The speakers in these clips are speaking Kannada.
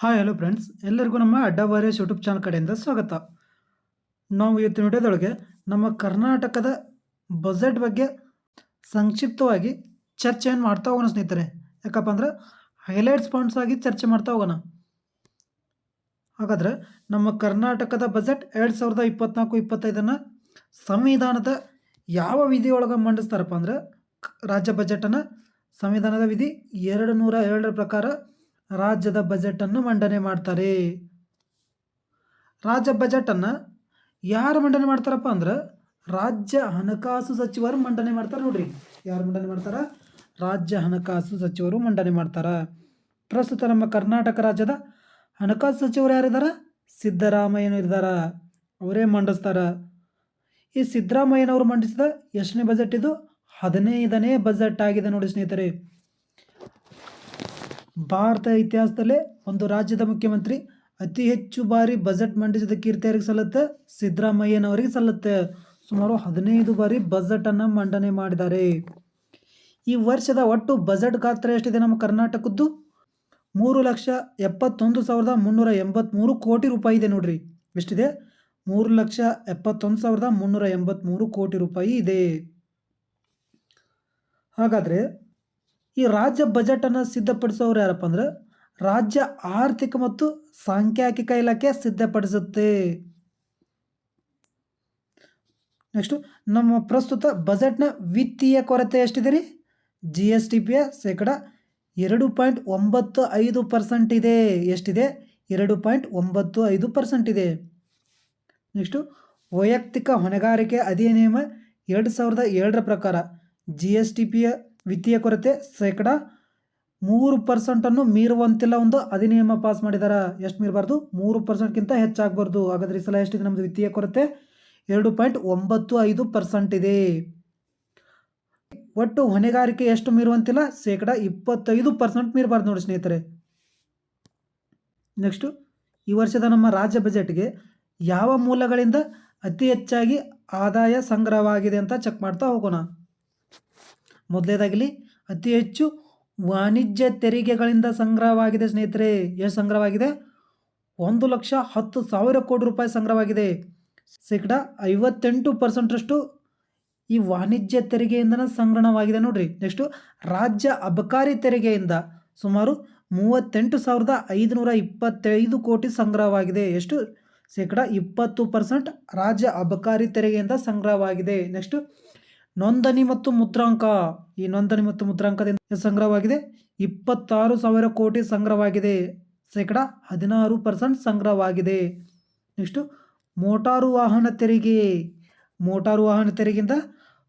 ಹಾಯ್ ಹಲೋ ಫ್ರೆಂಡ್ಸ್ ಎಲ್ಲರಿಗೂ ನಮ್ಮ ಅಡ್ಡ ವಾರಿಯರ್ಸ್ ಯೂಟ್ಯೂಬ್ ಚಾನಲ್ ಕಡೆಯಿಂದ ಸ್ವಾಗತ. ನಾವು ಇವತ್ತಿನ ವಿಡಿಯೋದೊಳಗೆ ನಮ್ಮ ಕರ್ನಾಟಕದ ಬಜೆಟ್ ಬಗ್ಗೆ ಸಂಕ್ಷಿಪ್ತವಾಗಿ ಚರ್ಚೆಯನ್ನು ಮಾಡ್ತಾ ಹೋಗೋಣ ಸ್ನೇಹಿತರೆ. ಯಾಕಪ್ಪ ಅಂದ್ರೆ ಹೈಲೈಟ್ಸ್ ಪಾಯಿಂಟ್ಸ್ ಆಗಿ ಚರ್ಚೆ ಮಾಡ್ತಾ ಹೋಗೋಣ. ಹಾಗಾದರೆ ನಮ್ಮ ಕರ್ನಾಟಕದ ಬಜೆಟ್ ಎರಡು ಸಾವಿರದ ಇಪ್ಪತ್ನಾಲ್ಕು, ಇಪ್ಪತ್ತೈದನ್ನು ಸಂವಿಧಾನದ ಯಾವ ವಿಧಿಯೊಳಗೆ ಮಂಡಿಸ್ತಾರಪ್ಪ ಅಂದ್ರೆ ರಾಜ್ಯ ಬಜೆಟನ್ನು ಸಂವಿಧಾನದ ವಿಧಿ ಎರಡು ನೂರ ಎರಡರ ಪ್ರಕಾರ ರಾಜ್ಯದ ಬಜೆಟನ್ನು ಮಂಡನೆ ಮಾಡ್ತಾರೆ. ರಾಜ್ಯ ಬಜೆಟನ್ನು ಯಾರು ಮಂಡನೆ ಮಾಡ್ತಾರಪ್ಪ ಅಂದ್ರೆ ರಾಜ್ಯ ಹಣಕಾಸು ಸಚಿವರು ಮಂಡನೆ ಮಾಡ್ತಾರೆ ನೋಡ್ರಿ. ಯಾರು ಮಂಡನೆ ಮಾಡ್ತಾರ? ರಾಜ್ಯ ಹಣಕಾಸು ಸಚಿವರು ಮಂಡನೆ ಮಾಡ್ತಾರ. ಪ್ರಸ್ತುತ ನಮ್ಮ ಕರ್ನಾಟಕ ರಾಜ್ಯದ ಹಣಕಾಸು ಸಚಿವರು ಯಾರಿದಾರ? ಸಿದ್ದರಾಮಯ್ಯನವರು ಇದ್ದಾರ ಅವರೇ ಮಂಡಿಸ್ತಾರ. ಈ ಸಿದ್ದರಾಮಯ್ಯನವರು ಮಂಡಿಸಿದ ಎಷ್ಟನೇ ಬಜೆಟ್ ಇದು? ಹದಿನೈದನೇ ಬಜೆಟ್ ಆಗಿದೆ ನೋಡಿ ಸ್ನೇಹಿತರೆ. ಭಾರತ ಇತಿಹಾಸದಲ್ಲೇ ಒಂದು ರಾಜ್ಯದ ಮುಖ್ಯಮಂತ್ರಿ. ಅತಿ ಹೆಚ್ಚು ಬಾರಿ ಬಜೆಟ್ ಮಂಡಿಸಿದ ಕೀರ್ತಿ ಯಾರಿಗೆ ಸಲ್ಲುತ್ತೆ? ಸಿದ್ದರಾಮಯ್ಯನವರಿಗೆ ಸಲ್ಲುತ್ತೆ. ಸುಮಾರು ಹದಿನೈದು ಬಾರಿ ಬಜೆಟನ್ನು ಮಂಡನೆ ಮಾಡಿದ್ದಾರೆ. ಈ ವರ್ಷದ ಒಟ್ಟು ಬಜೆಟ್ ಗಾತ್ರ ಎಷ್ಟಿದೆ ನಮ್ಮ ಕರ್ನಾಟಕದ್ದು? ಮೂರು ಲಕ್ಷ ಎಪ್ಪತ್ತೊಂದು ಸಾವಿರದ ಮುನ್ನೂರ ಎಂಬತ್ತ್ಮೂರು ಕೋಟಿ ರೂಪಾಯಿ ಇದೆ ನೋಡ್ರಿ. ಎಷ್ಟಿದೆ? ಮೂರು ಲಕ್ಷ ಎಪ್ಪತ್ತೊಂದು ಸಾವಿರದ ಮುನ್ನೂರ ಎಂಬತ್ತ್ಮೂರು ಕೋಟಿ ರೂಪಾಯಿ ಇದೆ. ಹಾಗಾದರೆ ಈ ರಾಜ್ಯ ಬಜೆಟನ್ನು ಸಿದ್ಧಪಡಿಸೋರು ಯಾರಪ್ಪ ಅಂದ್ರೆ ರಾಜ್ಯ ಆರ್ಥಿಕ ಮತ್ತು ಸಾಂಖ್ಯಾಕಿಕ ಇಲಾಖೆ ಸಿದ್ಧಪಡಿಸುತ್ತೆ. ನೆಕ್ಸ್ಟು, ನಮ್ಮ ಪ್ರಸ್ತುತ ಬಜೆಟ್ನ ವಿತ್ತೀಯ ಕೊರತೆ ಎಷ್ಟಿದೆ ರೀ? ಜಿ ಎಸ್ ಟಿ ಪಿಯ ಶೇಕಡ ಎರಡು ಪಾಯಿಂಟ್ ಒಂಬತ್ತು ಐದು ಪರ್ಸೆಂಟ್ ಇದೆ. ಎಷ್ಟಿದೆ? ಎರಡು ಪಾಯಿಂಟ್ ಒಂಬತ್ತು ಐದು ಪರ್ಸೆಂಟ್ ಇದೆ. ನೆಕ್ಸ್ಟು, ವೈಯಕ್ತಿಕ ಹೊಣೆಗಾರಿಕೆ ಅಧಿನಿಯಮ ಎರಡು ಸಾವಿರದ ಏಳರ ಪ್ರಕಾರ ಜಿ ಎಸ್ ಟಿ ಪಿಯ ವಿತ್ತೀಯ ಕೊರತೆ ಶೇಕಡ ಮೂರು ಪರ್ಸೆಂಟನ್ನು ಮೀರುವಂತಿಲ್ಲ ಒಂದು ಅಧಿನಿಯಮ ಪಾಸ್ ಮಾಡಿದ್ದಾರೆ ಎಷ್ಟು ಮೀರಬಾರ್ದು? ಮೂರು ಪರ್ಸೆಂಟ್ಗಿಂತ ಹೆಚ್ಚಾಗಬಾರ್ದು. ಹಾಗಾದ್ರೆ ಈ ಸಲ ಎಷ್ಟಿದೆ ನಮ್ಮದು ವಿತ್ತೀಯ ಕೊರತೆ? ಎರಡು ಪಾಯಿಂಟ್ ಒಂಬತ್ತು ಐದು ಪರ್ಸೆಂಟ್ ಇದೆ. ಒಟ್ಟು ಹೊಣೆಗಾರಿಕೆ ಎಷ್ಟು ಮೀರುವಂತಿಲ್ಲ? ಶೇಕಡ ಇಪ್ಪತ್ತೈದು ಪರ್ಸೆಂಟ್ ಮೀರಬಾರ್ದು ನೋಡಿ ಸ್ನೇಹಿತರೆ. ನೆಕ್ಸ್ಟು ಈ ವರ್ಷದ ನಮ್ಮ ರಾಜ್ಯ ಬಜೆಟ್ಗೆ ಯಾವ ಮೂಲಗಳಿಂದ ಅತಿ ಹೆಚ್ಚಾಗಿ ಆದಾಯ ಸಂಗ್ರಹವಾಗಿದೆ ಅಂತ ಚೆಕ್ ಮಾಡ್ತಾ ಹೋಗೋಣ. ಮೊದಲೇದಾಗಲಿ, ಅತಿ ಹೆಚ್ಚು ವಾಣಿಜ್ಯ ತೆರಿಗೆಗಳಿಂದ ಸಂಗ್ರಹವಾಗಿದೆ ಸ್ನೇಹಿತರೆ. ಎಷ್ಟು ಸಂಗ್ರಹವಾಗಿದೆ? ಒಂದು ಲಕ್ಷ ಹತ್ತು ಸಾವಿರ ಕೋಟಿ ರೂಪಾಯಿ ಸಂಗ್ರಹವಾಗಿದೆ. ಶೇಕಡ ಐವತ್ತೆಂಟು ಪರ್ಸೆಂಟ್ರಷ್ಟು ಈ ವಾಣಿಜ್ಯ ತೆರಿಗೆಯಿಂದನೇ ಸಂಗ್ರಹವಾಗಿದೆ ನೋಡ್ರಿ. ನೆಕ್ಸ್ಟು, ರಾಜ್ಯ ಅಬಕಾರಿ ತೆರಿಗೆಯಿಂದ ಸುಮಾರು ಮೂವತ್ತೆಂಟು ಸಾವಿರದ ಐದುನೂರ ಇಪ್ಪತ್ತೈದು ಕೋಟಿ ಸಂಗ್ರಹವಾಗಿದೆ. ಎಷ್ಟು? ಶೇಕಡ ಇಪ್ಪತ್ತು ಪರ್ಸೆಂಟ್ ರಾಜ್ಯ ಅಬಕಾರಿ ತೆರಿಗೆಯಿಂದ ಸಂಗ್ರಹವಾಗಿದೆ. ನೆಕ್ಸ್ಟು ನೋಂದಣಿ ಮತ್ತು ಮುದ್ರಾಂಕ. ಈ ನೋಂದಣಿ ಮತ್ತು ಮುದ್ರಾಂಕದಿಂದ ಸಂಗ್ರಹವಾಗಿದೆ? ಇಪ್ಪತ್ತಾರು ಸಾವಿರ ಕೋಟಿ ಸಂಗ್ರಹವಾಗಿದೆ. ಶೇಕಡ ಹದಿನಾರು ಪರ್ಸೆಂಟ್ ಸಂಗ್ರಹವಾಗಿದೆ. ನೆಕ್ಸ್ಟು, ಮೋಟಾರು ವಾಹನ ತೆರಿಗೆ. ಮೋಟಾರು ವಾಹನ ತೆರಿಗೆಯಿಂದ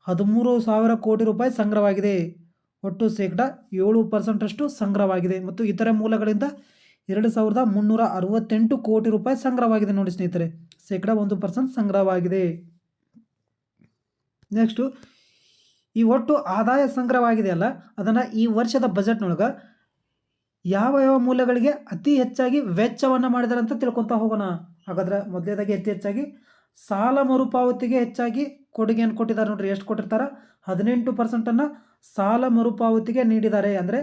ಹದಿಮೂರು ಸಾವಿರ ಕೋಟಿ ರೂಪಾಯಿ ಸಂಗ್ರಹವಾಗಿದೆ. ಒಟ್ಟು ಶೇಕಡ ಏಳು ಪರ್ಸೆಂಟಷ್ಟು ಸಂಗ್ರಹವಾಗಿದೆ. ಮತ್ತು ಇತರೆ ಮೂಲಗಳಿಂದ ಎರಡು ಸಾವಿರದ ಮುನ್ನೂರ ಅರವತ್ತೆಂಟು ಕೋಟಿ ರೂಪಾಯಿ ಸಂಗ್ರಹವಾಗಿದೆ. ನೋಡಿ ಸ್ನೇಹಿತರೆ, ಶೇಕಡ ಒಂದು ಪರ್ಸೆಂಟ್ ಸಂಗ್ರಹವಾಗಿದೆ. ನೆಕ್ಸ್ಟು ಈ ಒಟ್ಟು ಆದಾಯ ಸಂಗ್ರಹವಾಗಿದೆ ಅಲ್ಲ? ಅದನ್ನು ಈ ವರ್ಷದ ಬಜೆಟ್ನೊಳಗೆ ಯಾವ ಯಾವ ಮೂಲಗಳಿಗೆ ಅತಿ ಹೆಚ್ಚಾಗಿ ವೆಚ್ಚವನ್ನು ಮಾಡಿದ್ದಾರೆ ಅಂತ ತಿಳ್ಕೊತಾ ಹೋಗೋಣ. ಹಾಗಾದ್ರೆ ಮೊದಲೇದಾಗಿ ಅತಿ ಹೆಚ್ಚಾಗಿ ಸಾಲ ಮರುಪಾವತಿಗೆ ಹೆಚ್ಚಾಗಿ ಕೊಡುಗೆಯನ್ನು ಕೊಟ್ಟಿದ್ದಾರೆ ನೋಡ್ರಿ. ಎಷ್ಟು ಕೊಟ್ಟಿರ್ತಾರೆ? ಹದಿನೆಂಟು ಪರ್ಸೆಂಟನ್ನು ಸಾಲ ಮರುಪಾವತಿಗೆ ನೀಡಿದ್ದಾರೆ ಅಂದರೆ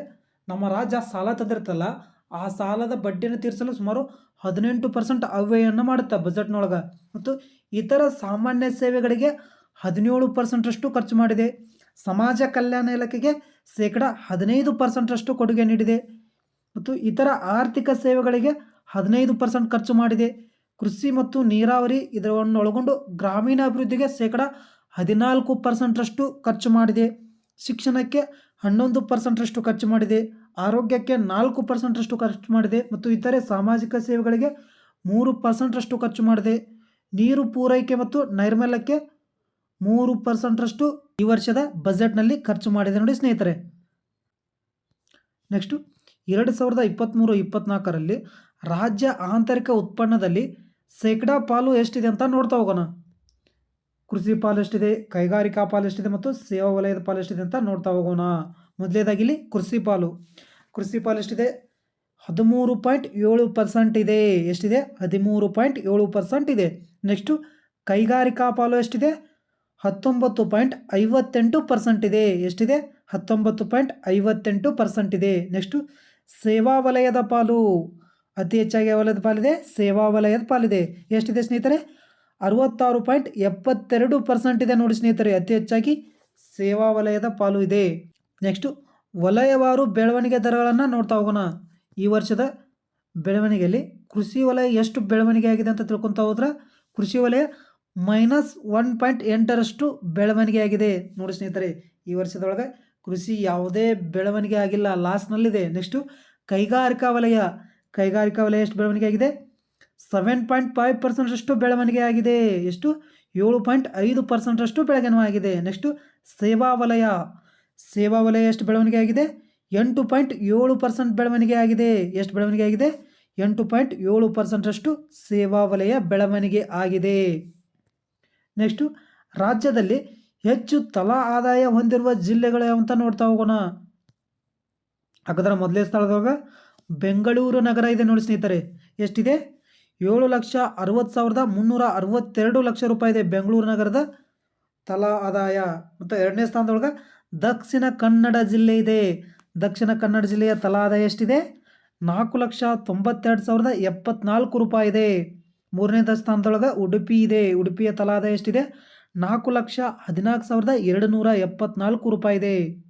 ನಮ್ಮ ರಾಜ್ಯ ಸಾಲ ತಂದಿರ್ತಲ್ಲ, ಆ ಸಾಲದ ಬಡ್ಡಿಯನ್ನು ತೀರಿಸಲು ಸುಮಾರು ಹದಿನೆಂಟು ಪರ್ಸೆಂಟ್ ಅವ್ಯಯನ್ನು ಮಾಡುತ್ತೆ ಬಜೆಟ್ನೊಳಗೆ ಮತ್ತು ಇತರ ಸಾಮಾನ್ಯ ಸೇವೆಗಳಿಗೆ ಹದಿನೇಳು ಪರ್ಸೆಂಟಷ್ಟು ಖರ್ಚು ಮಾಡಿದೆ. ಸಮಾಜ ಕಲ್ಯಾಣ ಇಲಾಖೆಗೆ ಶೇಕಡ ಹದಿನೈದು ಪರ್ಸೆಂಟಷ್ಟು ಕೊಡುಗೆ ನೀಡಿದೆ. ಮತ್ತು ಇತರ ಆರ್ಥಿಕ ಸೇವೆಗಳಿಗೆ ಹದಿನೈದು ಪರ್ಸೆಂಟ್ ಖರ್ಚು ಮಾಡಿದೆ. ಕೃಷಿ ಮತ್ತು ನೀರಾವರಿ ಇದನ್ನು ಒಳಗೊಂಡು ಗ್ರಾಮೀಣ ಅಭಿವೃದ್ಧಿಗೆ ಶೇಕಡ ಹದಿನಾಲ್ಕು ಪರ್ಸೆಂಟರಷ್ಟು ಖರ್ಚು ಮಾಡಿದೆ. ಶಿಕ್ಷಣಕ್ಕೆ ಹನ್ನೊಂದು ಪರ್ಸೆಂಟರಷ್ಟು ಖರ್ಚು ಮಾಡಿದೆ. ಆರೋಗ್ಯಕ್ಕೆ ನಾಲ್ಕು ಪರ್ಸೆಂಟರಷ್ಟು ಖರ್ಚು ಮಾಡಿದೆ. ಮತ್ತು ಇತರೆ ಸಾಮಾಜಿಕ ಸೇವೆಗಳಿಗೆ ಮೂರು ಪರ್ಸೆಂಟರಷ್ಟು ಖರ್ಚು ಮಾಡಿದೆ. ನೀರು ಪೂರೈಕೆ ಮತ್ತು ನೈರ್ಮಲ್ಯಕ್ಕೆ ಮೂರು ಪರ್ಸೆಂಟರಷ್ಟು ಈ ವರ್ಷದ ಬಜೆಟ್ನಲ್ಲಿ ಖರ್ಚು ಮಾಡಿದೆ ನೋಡಿ ಸ್ನೇಹಿತರೆ. ನೆಕ್ಸ್ಟು, ಎರಡು ಸಾವಿರದ ಇಪ್ಪತ್ತ್ಮೂರು ಇಪ್ಪತ್ತ್ನಾಲ್ಕರಲ್ಲಿ ರಾಜ್ಯ ಆಂತರಿಕ ಉತ್ಪನ್ನದಲ್ಲಿ ಶೇಕಡಾ ಪಾಲು ಎಷ್ಟಿದೆ ಅಂತ ನೋಡ್ತಾ ಹೋಗೋಣ. ಕೃಷಿ ಪಾಲು ಎಷ್ಟಿದೆ, ಕೈಗಾರಿಕಾ ಪಾಲು ಎಷ್ಟಿದೆ ಮತ್ತು ಸೇವಾ ವಲಯದ ಪಾಲು ಎಷ್ಟಿದೆ ಅಂತ ನೋಡ್ತಾ ಹೋಗೋಣ. ಮೊದಲೇದಾಗಿ ಇಲ್ಲಿ ಕೃಷಿ ಪಾಲು. ಕೃಷಿ ಪಾಲು ಎಷ್ಟಿದೆ, ಹದಿಮೂರು ಪಾಯಿಂಟ್ ಏಳು ಪರ್ಸೆಂಟ್ ಇದೆ. ಎಷ್ಟಿದೆ, ಹದಿಮೂರು ಪಾಯಿಂಟ್ ಏಳು ಪರ್ಸೆಂಟ್ ಇದೆ. ನೆಕ್ಸ್ಟು, ಕೈಗಾರಿಕಾ ಪಾಲು ಎಷ್ಟಿದೆ ಹತ್ತೊಂಬತ್ತು ಪಾಯಿಂಟ್ ಐವತ್ತೆಂಟು ಪರ್ಸೆಂಟ್ ಇದೆ. ಎಷ್ಟಿದೆ? ಹತ್ತೊಂಬತ್ತು ಪಾಯಿಂಟ್ ಐವತ್ತೆಂಟು ಪರ್ಸೆಂಟ್ ಇದೆ. ನೆಕ್ಸ್ಟು, ಸೇವಾ ವಲಯದ ಪಾಲು. ಅತಿ ಹೆಚ್ಚಾಗಿ ವಲಯದ ಪಾಲಿದೆ? ಸೇವಾ ವಲಯದ ಪಾಲಿದೆ. ಎಷ್ಟಿದೆ ಸ್ನೇಹಿತರೆ? ಅರವತ್ತಾರು ಪಾಯಿಂಟ್ ಎಪ್ಪತ್ತೆರಡು ಪರ್ಸೆಂಟ್ ಇದೆ ನೋಡಿ ಸ್ನೇಹಿತರೆ. ಅತಿ ಹೆಚ್ಚಾಗಿ ಸೇವಾ ವಲಯದ ಪಾಲು ಇದೆ. ನೆಕ್ಸ್ಟು, ವಲಯವಾರು ಬೆಳವಣಿಗೆ ದರಗಳನ್ನು ನೋಡ್ತಾ ಹೋಗೋಣ. ಈ ವರ್ಷದ ಬೆಳವಣಿಗೆಯಲ್ಲಿ ಕೃಷಿ ವಲಯ ಎಷ್ಟು ಬೆಳವಣಿಗೆ ಆಗಿದೆ ಅಂತ ತಿಳ್ಕೊತಾ ಹೋದ್ರೆ, ಕೃಷಿ ವಲಯ ಮೈನಸ್ ಒನ್ ಪಾಯಿಂಟ್ ಎಂಟರಷ್ಟು ಬೆಳವಣಿಗೆ ಆಗಿದೆ. ನೋಡಿ ಸ್ನೇಹಿತರೆ, ಈ ವರ್ಷದೊಳಗೆ ಕೃಷಿ ಯಾವುದೇ ಬೆಳವಣಿಗೆ ಆಗಿಲ್ಲ. ಲಾಸ್ನಲ್ಲಿದೆ ನೆಕ್ಸ್ಟು ಕೈಗಾರಿಕಾ ವಲಯ. ಕೈಗಾರಿಕಾ ವಲಯ ಎಷ್ಟು ಬೆಳವಣಿಗೆ ಆಗಿದೆ? ಸೆವೆನ್ ಪಾಯಿಂಟ್ ಫೈವ್ ಪರ್ಸೆಂಟಷ್ಟು ಬೆಳವಣಿಗೆ ಆಗಿದೆ. ಎಷ್ಟು? ಏಳು ಪಾಯಿಂಟ್ ಐದು ಪರ್ಸೆಂಟಷ್ಟು ಆಗಿದೆ. ನೆಕ್ಸ್ಟು ಸೇವಾ ವಲಯ. ಸೇವಾ ವಲಯ ಎಷ್ಟು ಬೆಳವಣಿಗೆ ಆಗಿದೆ? ಎಂಟು ಪಾಯಿಂಟ್ ಏಳು ಪರ್ಸೆಂಟ್ ಬೆಳವಣಿಗೆ ಆಗಿದೆ. ಎಷ್ಟು ಬೆಳವಣಿಗೆ ಆಗಿದೆ? ಎಂಟು ಪಾಯಿಂಟ್ ಏಳು ಪರ್ಸೆಂಟಷ್ಟು ಸೇವಾ ವಲಯ ಬೆಳವಣಿಗೆ ಆಗಿದೆ. ನೆಕ್ಸ್ಟು ರಾಜ್ಯದಲ್ಲಿ ಹೆಚ್ಚು ತಲಾ ಆದಾಯ ಹೊಂದಿರುವ ಜಿಲ್ಲೆಗಳು ಅಂತ ನೋಡ್ತಾ ಹೋಗೋಣ. ಹಾಗಾದ್ರೆ ಮೊದಲೇ ಸ್ಥಳದಾಗ ಬೆಂಗಳೂರು ನಗರ ಇದೆ ನೋಡಿ ಸ್ನೇಹಿತರೆ. ಎಷ್ಟಿದೆ? ಏಳು ಲಕ್ಷ ಅರವತ್ತು ಸಾವಿರದ ಮುನ್ನೂರ ಅರವತ್ತೆರಡು ಲಕ್ಷ ರೂಪಾಯಿ ಇದೆ ಬೆಂಗಳೂರು ನಗರದ ತಲಾ ಆದಾಯ. ಮತ್ತು ಎರಡನೇ ಸ್ಥಾನದೊಳಗೆ ದಕ್ಷಿಣ ಕನ್ನಡ ಜಿಲ್ಲೆ ಇದೆ. ದಕ್ಷಿಣ ಕನ್ನಡ ಜಿಲ್ಲೆಯ ತಲಾ ಆದಾಯ ಎಷ್ಟಿದೆ? ನಾಲ್ಕು ಲಕ್ಷ ತೊಂಬತ್ತೆರಡು ಸಾವಿರದ ಎಪ್ಪತ್ನಾಲ್ಕು ರೂಪಾಯಿ ಇದೆ. ಮೂರನೇ ಸ್ಥಾನದೊಳಗೆ ಉಡುಪಿ ಇದೆ. ಉಡುಪಿಯ ತಲಾದಾಯ ಎಷ್ಟಿದೆ? ನಾಲ್ಕು ಲಕ್ಷ ಹದಿನಾಲ್ಕು ಸಾವಿರದ ಎರಡು ನೂರ ಎಪ್ಪತ್ನಾಲ್ಕು ರೂಪಾಯಿ ಇದೆ.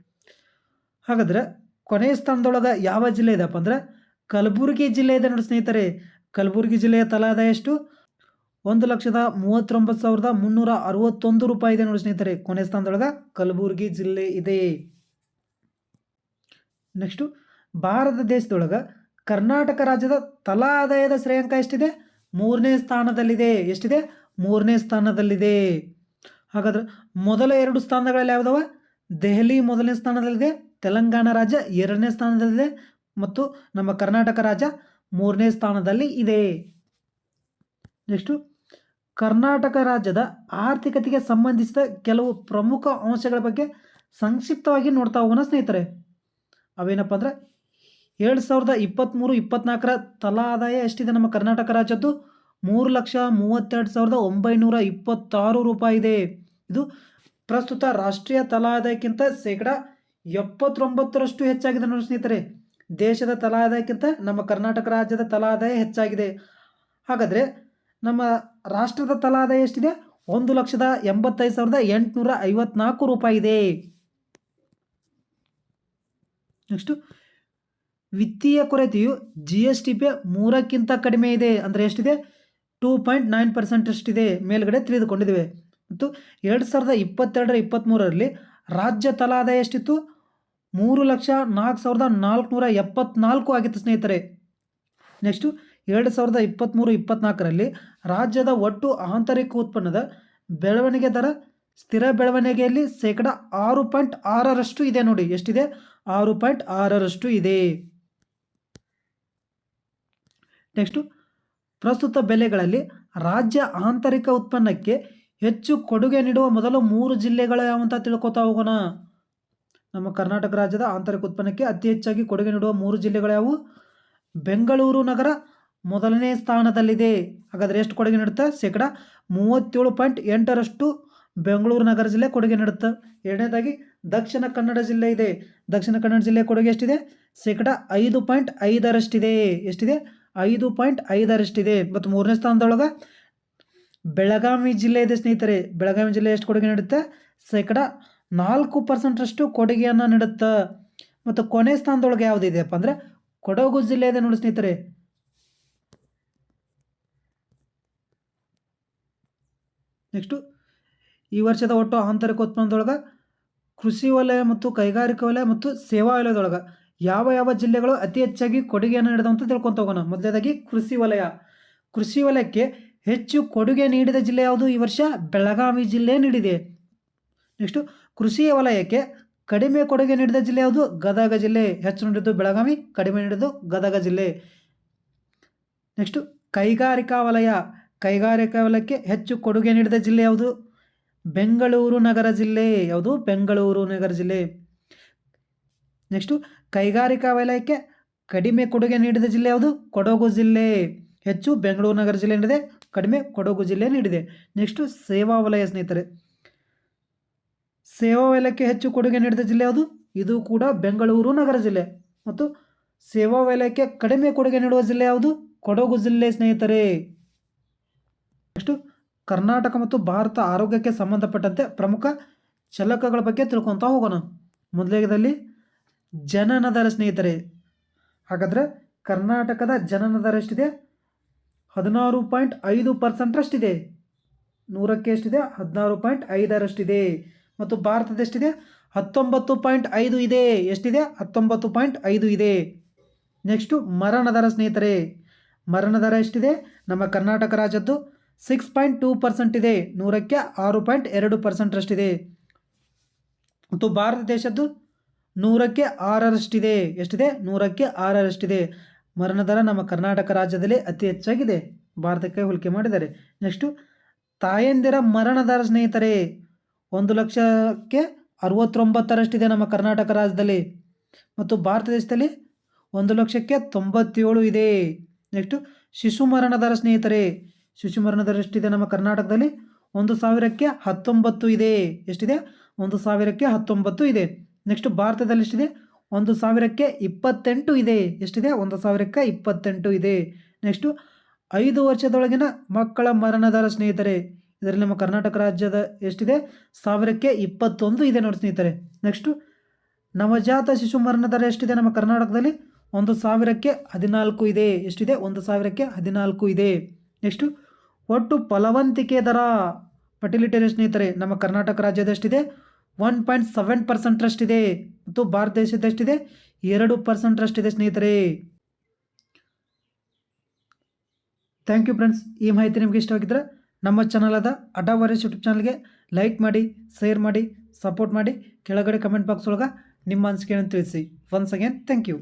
ಹಾಗಾದ್ರೆ ಕೊನೆಯ ಸ್ಥಾನದೊಳಗೆ ಯಾವ ಜಿಲ್ಲೆ ಇದೆಪ್ಪ ಅಂದ್ರೆ ಕಲಬುರಗಿ ಜಿಲ್ಲೆ ಇದೆ ನೋಡಿ ಸ್ನೇಹಿತರೆ. ಕಲಬುರಗಿ ಜಿಲ್ಲೆಯ ತಲಾದಾಯ ಎಷ್ಟು? ಒಂದು ಲಕ್ಷದ ಮೂವತ್ತೊಂಬತ್ತು ಸಾವಿರದ ಮುನ್ನೂರ ಅರವತ್ತೊಂದು ರೂಪಾಯಿ ಇದೆ ನೋಡಿ ಸ್ನೇಹಿತರೆ. ಕೊನೆ ಸ್ಥಾನದೊಳಗೆ ಕಲಬುರಗಿ ಜಿಲ್ಲೆ ಇದೆ. ನೆಕ್ಸ್ಟು, ಭಾರತ ದೇಶದೊಳಗೆ ಕರ್ನಾಟಕ ರಾಜ್ಯದ ತಲಾ ಆದಾಯದ ಶ್ರೇಯಾಂಕ ಎಷ್ಟಿದೆ? ಮೂರನೇ ಸ್ಥಾನದಲ್ಲಿದೆ. ಎಷ್ಟಿದೆ? ಮೂರನೇ ಸ್ಥಾನದಲ್ಲಿದೆ. ಹಾಗಾದ್ರೆ ಮೊದಲ ಎರಡು ಸ್ಥಾನಗಳಲ್ಲಿ ಯಾವುದವ? ದೆಹಲಿ ಮೊದಲನೇ ಸ್ಥಾನದಲ್ಲಿದೆ, ತೆಲಂಗಾಣ ರಾಜ್ಯ ಎರಡನೇ ಸ್ಥಾನದಲ್ಲಿದೆ, ಮತ್ತು ನಮ್ಮ ಕರ್ನಾಟಕ ರಾಜ್ಯ ಮೂರನೇ ಸ್ಥಾನದಲ್ಲಿ ಇದೆ. ನೆಕ್ಸ್ಟು, ಕರ್ನಾಟಕ ರಾಜ್ಯದ ಆರ್ಥಿಕತೆಗೆ ಸಂಬಂಧಿಸಿದ ಕೆಲವು ಪ್ರಮುಖ ಅಂಶಗಳ ಬಗ್ಗೆ ಸಂಕ್ಷಿಪ್ತವಾಗಿ ನೋಡ್ತಾ ಹೋಗೋಣ ಸ್ನೇಹಿತರೆ. ಅವೇನಪ್ಪ ಅಂದ್ರೆ ಎರಡು ಸಾವಿರದ ಇಪ್ಪತ್ತ್ಮೂರು ಇಪ್ಪತ್ತ್ನಾಲ್ಕರ ತಲಾ ಆದಾಯ ಎಷ್ಟಿದೆ ನಮ್ಮ ಕರ್ನಾಟಕ ರಾಜ್ಯದ್ದು? ಮೂರು ಲಕ್ಷ ಮೂವತ್ತೆರಡು ಸಾವಿರದ ಒಂಬೈನೂರ ಇಪ್ಪತ್ತಾರು ರೂಪಾಯಿ ಇದೆ. ಇದು ಪ್ರಸ್ತುತ ರಾಷ್ಟ್ರೀಯ ತಲಾ ಆದಾಯಕ್ಕಿಂತ ಶೇಕಡ ಎಪ್ಪತ್ತೊಂಬತ್ತರಷ್ಟು ಹೆಚ್ಚಾಗಿದೆ ನೋಡಿ ಸ್ನೇಹಿತರೆ. ದೇಶದ ತಲಾ ಆದಾಯಕ್ಕಿಂತ ನಮ್ಮ ಕರ್ನಾಟಕ ರಾಜ್ಯದ ತಲಾ ಆದಾಯ ಹೆಚ್ಚಾಗಿದೆ. ಹಾಗಾದರೆ ನಮ್ಮ ರಾಷ್ಟ್ರದ ತಲಾ ಆದಾಯ ಎಷ್ಟಿದೆ? ಒಂದು ಲಕ್ಷದ ಎಂಬತ್ತೈದು ಸಾವಿರದ ಎಂಟುನೂರ ಐವತ್ನಾಲ್ಕು ರೂಪಾಯಿ ಇದೆ. ನೆಕ್ಸ್ಟು ವಿತ್ತೀಯ ಕೊರತೆಯು ಜಿ ಎಸ್ ಟಿ ಪಿ ಮೂರಕ್ಕಿಂತ ಕಡಿಮೆ ಇದೆ. ಅಂದರೆ ಎಷ್ಟಿದೆ? ಟೂ ಪಾಯಿಂಟ್ ನೈನ್ ಪರ್ಸೆಂಟ್ ಅಷ್ಟಿದೆ ಮೇಲ್ಗಡೆ ತಿಳಿದುಕೊಂಡಿದ್ದೇವೆ. ಮತ್ತು ಎರಡು ಸಾವಿರದ ಇಪ್ಪತ್ತೆರಡರ ಇಪ್ಪತ್ತ್ಮೂರರಲ್ಲಿ ರಾಜ್ಯ ತಲಾದಾಯ ಎಷ್ಟಿತ್ತು? ಮೂರು ಲಕ್ಷ ನಾಲ್ಕು ಸಾವಿರದ ನಾಲ್ಕುನೂರ ಎಪ್ಪತ್ನಾಲ್ಕು ಆಗಿತ್ತು ಸ್ನೇಹಿತರೆ. ನೆಕ್ಸ್ಟು ಎರಡು ಸಾವಿರದ ಇಪ್ಪತ್ತ್ಮೂರು ಇಪ್ಪತ್ತ್ನಾಲ್ಕರಲ್ಲಿ ರಾಜ್ಯದ ಒಟ್ಟು ಆಂತರಿಕ ಉತ್ಪನ್ನದ ಬೆಳವಣಿಗೆ ದರ ಸ್ಥಿರ ಬೆಳವಣಿಗೆಯಲ್ಲಿ ಶೇಕಡ ಆರು ಪಾಯಿಂಟ್ ಆರರಷ್ಟು ಇದೆ ನೋಡಿ. ಎಷ್ಟಿದೆ? ಆರು ಪಾಯಿಂಟ್ ಆರರಷ್ಟು ಇದೆ. ನೆಕ್ಸ್ಟು ಪ್ರಸ್ತುತ ಬೆಲೆಗಳಲ್ಲಿ ರಾಜ್ಯ ಆಂತರಿಕ ಉತ್ಪನ್ನಕ್ಕೆ ಹೆಚ್ಚು ಕೊಡುಗೆ ನೀಡುವ ಮೊದಲು ಮೂರು ಜಿಲ್ಲೆಗಳು ಯಾವಂತ ತಿಳ್ಕೊತಾ ಹೋಗೋಣ. ನಮ್ಮ ಕರ್ನಾಟಕ ರಾಜ್ಯದ ಆಂತರಿಕ ಉತ್ಪನ್ನಕ್ಕೆ ಅತಿ ಹೆಚ್ಚಾಗಿ ಕೊಡುಗೆ ನೀಡುವ ಮೂರು ಜಿಲ್ಲೆಗಳು ಯಾವುವು? ಬೆಂಗಳೂರು ನಗರ ಮೊದಲನೇ ಸ್ಥಾನದಲ್ಲಿದೆ. ಹಾಗಾದರೆ ಎಷ್ಟು ಕೊಡುಗೆ ನೀಡುತ್ತೆ? ಶೇಕಡ ಮೂವತ್ತೇಳು ಪಾಯಿಂಟ್ ಎಂಟರಷ್ಟು ಬೆಂಗಳೂರು ನಗರ ಜಿಲ್ಲೆ ಕೊಡುಗೆ ನೀಡುತ್ತೆ. ಎರಡನೇದಾಗಿ ದಕ್ಷಿಣ ಕನ್ನಡ ಜಿಲ್ಲೆ ಇದೆ. ದಕ್ಷಿಣ ಕನ್ನಡ ಜಿಲ್ಲೆ ಕೊಡುಗೆ ಎಷ್ಟಿದೆ? ಶೇಕಡ ಐದು ಪಾಯಿಂಟ್ ಐದರಷ್ಟಿದೆ. ಎಷ್ಟಿದೆ? ಐದು ಪಾಯಿಂಟ್ ಐದರಷ್ಟಿದೆ. ಮತ್ತು ಮೂರನೇ ಸ್ಥಾನದೊಳಗೆ ಬೆಳಗಾವಿ ಜಿಲ್ಲೆ ಇದೆ ಸ್ನೇಹಿತರೆ, ಬೆಳಗಾವಿ ಜಿಲ್ಲೆ ಎಷ್ಟು ಕೊಡುಗೆ ನೀಡುತ್ತೆ? ಶೇಕಡ ನಾಲ್ಕು ಪರ್ಸೆಂಟಷ್ಟು ಕೊಡುಗೆಯನ್ನು ನೀಡುತ್ತೆ. ಮತ್ತು ಕೊನೆ ಸ್ಥಾನದೊಳಗೆ ಯಾವುದಿದೆಯಪ್ಪ ಅಂದರೆ ಕೊಡಗು ಜಿಲ್ಲೆ ಇದೆ ನೋಡಿ ಸ್ನೇಹಿತರೆ. ನೆಕ್ಸ್ಟು, ಈ ವರ್ಷದ ಒಟ್ಟು ಆಂತರಿಕ ಉತ್ಪನ್ನದೊಳಗೆ ಕೃಷಿ ವಲಯ ಮತ್ತು ಕೈಗಾರಿಕಾ ವಲಯ ಮತ್ತು ಸೇವಾ ವಲಯದೊಳಗೆ ಯಾವ ಯಾವ ಜಿಲ್ಲೆಗಳು ಅತಿ ಹೆಚ್ಚಾಗಿ ಕೊಡುಗೆಯನ್ನು ನೀಡಿದವು ಅಂತ ತಿಳ್ಕೊತ ಹೋಗೋಣ. ಮೊದಲನೇದಾಗಿ ಕೃಷಿ ವಲಯ. ಕೃಷಿ ವಲಯಕ್ಕೆ ಹೆಚ್ಚು ಕೊಡುಗೆ ನೀಡಿದ ಜಿಲ್ಲೆ ಯಾವುದು? ಈ ವರ್ಷ ಬೆಳಗಾವಿ ಜಿಲ್ಲೆ ನೀಡಿದೆ. ನೆಕ್ಸ್ಟು ಕೃಷಿ ವಲಯಕ್ಕೆ ಕಡಿಮೆ ಕೊಡುಗೆ ನೀಡಿದ ಜಿಲ್ಲೆ ಯಾವುದು? ಗದಗ ಜಿಲ್ಲೆ. ಹೆಚ್ಚು ನೀಡಿದ್ದು ಬೆಳಗಾವಿ, ಕಡಿಮೆ ನೀಡಿದ್ದು ಗದಗ ಜಿಲ್ಲೆ. ನೆಕ್ಸ್ಟು ಕೈಗಾರಿಕಾ ವಲಯ. ಕೈಗಾರಿಕಾ ವಲಯಕ್ಕೆ ಹೆಚ್ಚು ಕೊಡುಗೆ ನೀಡಿದ ಜಿಲ್ಲೆ ಯಾವುದು? ಬೆಂಗಳೂರು ನಗರ ಜಿಲ್ಲೆ. ಯಾವುದು? ಬೆಂಗಳೂರು ನಗರ ಜಿಲ್ಲೆ. ನೆಕ್ಸ್ಟು ಕೈಗಾರಿಕಾ ವಲಯಕ್ಕೆ ಕಡಿಮೆ ಕೊಡುಗೆ ನೀಡಿದ ಜಿಲ್ಲೆ ಯಾವುದು? ಕೊಡಗು ಜಿಲ್ಲೆ. ಹೆಚ್ಚು ಬೆಂಗಳೂರು ನಗರ ಜಿಲ್ಲೆ ನೀಡಿದೆ, ಕಡಿಮೆ ಕೊಡಗು ಜಿಲ್ಲೆ ನೀಡಿದೆ. ನೆಕ್ಸ್ಟು ಸೇವಾ ವಲಯ ಸ್ನೇಹಿತರೆ. ಸೇವಾ ವಲಯಕ್ಕೆ ಹೆಚ್ಚು ಕೊಡುಗೆ ನೀಡಿದ ಜಿಲ್ಲೆ ಯಾವುದು? ಇದು ಕೂಡ ಬೆಂಗಳೂರು ನಗರ ಜಿಲ್ಲೆ. ಮತ್ತು ಸೇವಾ ವಲಯಕ್ಕೆ ಕಡಿಮೆ ಕೊಡುಗೆ ನೀಡುವ ಜಿಲ್ಲೆ ಯಾವುದು? ಕೊಡಗು ಜಿಲ್ಲೆ ಸ್ನೇಹಿತರೆ. ನೆಕ್ಸ್ಟು ಕರ್ನಾಟಕ ಮತ್ತು ಭಾರತ ಆರೋಗ್ಯಕ್ಕೆ ಸಂಬಂಧಪಟ್ಟಂತೆ ಪ್ರಮುಖ ಚಲಕಗಳ ಬಗ್ಗೆ ತಿಳ್ಕೊತಾ ಹೋಗೋಣ. ಮೊದಲನೇದಲ್ಲಿ ಜನನ ದರ ಸ್ನೇಹಿತರೆ, ಹಾಗಾದರೆ ಕರ್ನಾಟಕದ ಜನನ ಎಷ್ಟಿದೆ ಹದಿನಾರು ಪಾಯಿಂಟ್ ಐದು ಪರ್ಸೆಂಟ್ರಷ್ಟಿದೆ, ನೂರಕ್ಕೆ ಎಷ್ಟಿದೆ, ಹದಿನಾರು ಪಾಯಿಂಟ್ ಐದರಷ್ಟಿದೆ, ಮತ್ತು ಭಾರತದ ಎಷ್ಟಿದೆ ಹತ್ತೊಂಬತ್ತು ಪಾಯಿಂಟ್ ಐದು ಇದೆ, ಎಷ್ಟಿದೆ, ಹತ್ತೊಂಬತ್ತು ಪಾಯಿಂಟ್ ಐದು ಇದೆ. ನೆಕ್ಸ್ಟು ಮರಣ ದರ ಸ್ನೇಹಿತರೆ ಮರಣ ದರ ಎಷ್ಟಿದೆ, ನಮ್ಮ ಕರ್ನಾಟಕ ರಾಜ್ಯದ್ದು ಸಿಕ್ಸ್ ಪಾಯಿಂಟ್ ಟೂ ಪರ್ಸೆಂಟ್ ಇದೆ, ನೂರಕ್ಕೆ ಆರು ಪಾಯಿಂಟ್ ಎರಡು ಪರ್ಸೆಂಟ್ರಷ್ಟಿದೆ. ಮತ್ತು ಭಾರತ ದೇಶದ್ದು ನೂರಕ್ಕೆ ಆರರಷ್ಟಿದೆ. ಎಷ್ಟಿದೆ? ನೂರಕ್ಕೆ ಆರರಷ್ಟಿದೆ. ಮರಣ ದರ ನಮ್ಮ ಕರ್ನಾಟಕ ರಾಜ್ಯದಲ್ಲಿ ಅತಿ ಹೆಚ್ಚಾಗಿದೆ. ಭಾರತಕ್ಕೆ ಹೋಲಿಕೆ ಮಾಡಿದ್ದಾರೆ ನೆಕ್ಸ್ಟು, ತಾಯಂದಿರ ಮರಣ ದರ ಸ್ನೇಹಿತರೆ, ಒಂದು ಲಕ್ಷಕ್ಕೆ ಅರವತ್ತೊಂಬತ್ತರಷ್ಟಿದೆ ನಮ್ಮ ಕರ್ನಾಟಕ ರಾಜ್ಯದಲ್ಲಿ. ಮತ್ತು ಭಾರತ ದೇಶದಲ್ಲಿ ಒಂದು ಲಕ್ಷಕ್ಕೆ ತೊಂಬತ್ತೇಳು ಇದೆ. ನೆಕ್ಸ್ಟು, ಶಿಶು ಮರಣ ದರ ಸ್ನೇಹಿತರೆ, ಶಿಶು ಮರಣ ದರ ಎಷ್ಟಿದೆ ನಮ್ಮ ಕರ್ನಾಟಕದಲ್ಲಿ? ಒಂದು ಸಾವಿರಕ್ಕೆ ಹತ್ತೊಂಬತ್ತು ಇದೆ. ಎಷ್ಟಿದೆ? ಒಂದು ಸಾವಿರಕ್ಕೆ ಹತ್ತೊಂಬತ್ತು ಇದೆ. ನೆಕ್ಸ್ಟ್ ಭಾರತದಲ್ಲಿ ಎಷ್ಟಿದೆ? ಒಂದು ಸಾವಿರಕ್ಕೆ ಇಪ್ಪತ್ತೆಂಟು ಇದೆ. ಎಷ್ಟಿದೆ? ಒಂದು ಸಾವಿರಕ್ಕೆ ಇಪ್ಪತ್ತೆಂಟು ಇದೆ. ನೆಕ್ಸ್ಟು ಐದು ವರ್ಷದೊಳಗಿನ ಮಕ್ಕಳ ಮರಣ ದರ ಸ್ನೇಹಿತರೆ, ಇದರಲ್ಲಿ ನಮ್ಮ ಕರ್ನಾಟಕ ರಾಜ್ಯದ ಎಷ್ಟಿದೆ? ಸಾವಿರಕ್ಕೆ ಇಪ್ಪತ್ತೊಂದು ಇದೆ ನೋಡಿ ಸ್ನೇಹಿತರೆ. ನೆಕ್ಸ್ಟು ನವಜಾತ ಶಿಶು ಮರಣ ದರ ಎಷ್ಟಿದೆ ನಮ್ಮ ಕರ್ನಾಟಕದಲ್ಲಿ? ಒಂದು ಸಾವಿರಕ್ಕೆ ಹದಿನಾಲ್ಕು ಇದೆ. ಎಷ್ಟಿದೆ? ಒಂದು ಸಾವಿರಕ್ಕೆ ಹದಿನಾಲ್ಕು ಇದೆ. ನೆಕ್ಸ್ಟು ಒಟ್ಟು ಫಲವಂತಿಕೆ ದರ ಫರ್ಟಿಲಿಟಿ ರೇಟ್ ಸ್ನೇಹಿತರೆ, ನಮ್ಮ ಕರ್ನಾಟಕ ರಾಜ್ಯದಷ್ಟಿದೆ ಒನ್ ಪಾಯಿಂಟ್ ಸೆವೆನ್ ಪರ್ಸೆಂಟ್ರಷ್ಟಿದೆ ಮತ್ತು ಭಾರತ ದೇಶದಷ್ಟಿದೆ ಎರಡು ಪರ್ಸೆಂಟ್ರಷ್ಟಿದೆ ಸ್ನೇಹಿತರೆ. ಥ್ಯಾಂಕ್ ಯು ಫ್ರೆಂಡ್ಸ್ ಈ ಮಾಹಿತಿ ನಿಮಗೆ ಇಷ್ಟವಾಗಿದ್ದರೆ ನಮ್ಮ ಚಾನಲ್ ಆದ ಅಡಾವರೇಶ್ ಯೂಟ್ಯೂಬ್ ಚಾನಲ್ಗೆ ಲೈಕ್ ಮಾಡಿ ಶೇರ್ ಮಾಡಿ ಸಪೋರ್ಟ್ ಮಾಡಿ, ಕೆಳಗಡೆ ಕಮೆಂಟ್ ಬಾಕ್ಸ್ ಒಳಗೆ ನಿಮ್ಮ ಅನಿಸಿಕೆಯನ್ನು ತಿಳಿಸಿ. Once again thank you